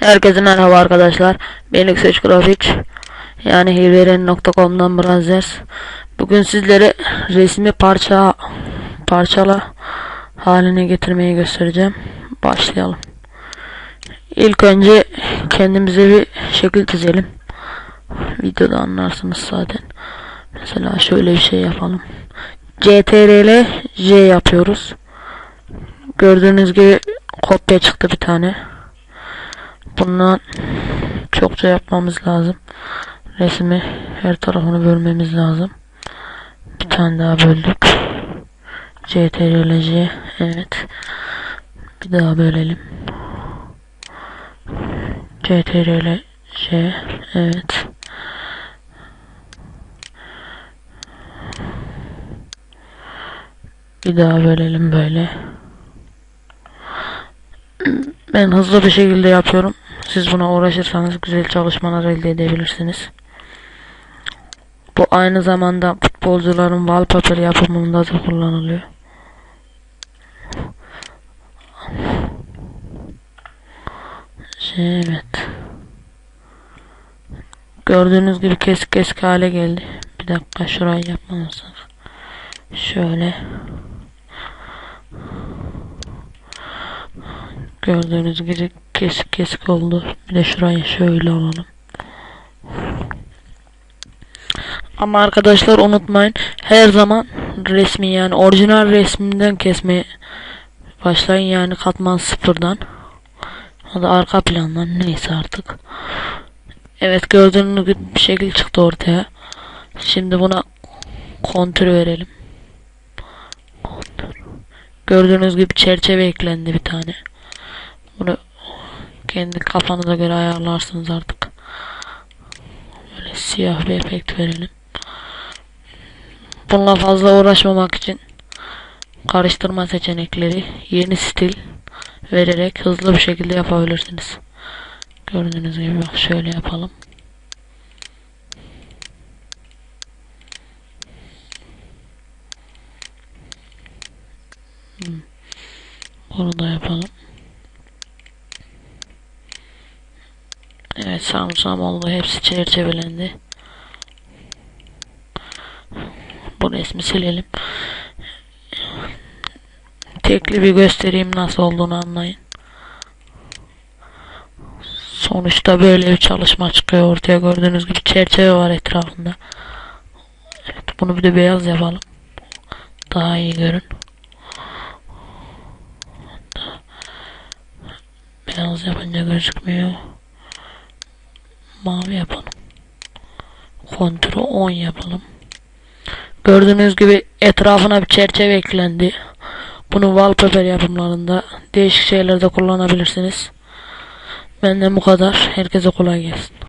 Herkese merhaba arkadaşlar. Ben Yüksek Grafik. Yani hilveren.com'dan Brothers. Bugün sizlere resmi parça parçala haline getirmeyi göstereceğim. Başlayalım. İlk önce kendimize bir şekil çizelim. Videoda anlarsınız zaten. Mesela şöyle bir şey yapalım. CTRL J yapıyoruz. Gördüğünüz gibi kopya çıktı bir tane. Bundan çokça yapmamız lazım. Resmi her tarafını bölmemiz lazım. Bir tane daha böldük. CTRL C evet. Bir daha bölelim. CTRL C evet. Bir daha bölelim böyle. Ben hızlı bir şekilde yapıyorum. Siz buna uğraşırsanız güzel çalışmalar elde edebilirsiniz. Bu aynı zamanda futbolcuların wallpaper yapımında da kullanılıyor. Evet. Gördüğünüz gibi kesik kesik hale geldi. Bir dakika şurayı yapmamızı. Şöyle. Gördüğünüz gibi kesik kesik oldu. Bir de şurayı şöyle alalım. Ama arkadaşlar unutmayın her zaman resmi yani orijinal resminden kesmeye başlayın yani katman sıfırdan. O da arka plandan neyse artık. Evet gördüğünüz gibi bir şekil çıktı ortaya. Şimdi buna kontür verelim. Kontür. Gördüğünüz gibi çerçeve eklendi bir tane. Bunu kendi kafanıza göre ayarlarsınız artık. Böyle siyah bir efekt verelim. Bununla fazla uğraşmamak için karıştırma seçenekleri yeni stil vererek hızlı bir şekilde yapabilirsiniz. Gördüğünüz gibi bak şöyle yapalım. Hmm. Bunu da yapalım. Evet samsam oldu. Hepsi çerçevelendi. Bu resmi silelim. Tekli bir göstereyim nasıl olduğunu anlayın. Sonuçta böyle bir çalışma çıkıyor ortaya gördüğünüz gibi çerçeve var etrafında. Evet bunu bir de beyaz yapalım. Daha iyi görün. Beyaz yapınca gözükmüyor. Mavi yapalım. Kontrol 10 yapalım. Gördüğünüz gibi etrafına bir çerçeve eklendi. Bunu wallpaper yapımlarında değişik şeylerde kullanabilirsiniz. Benden bu kadar. Herkese kolay gelsin.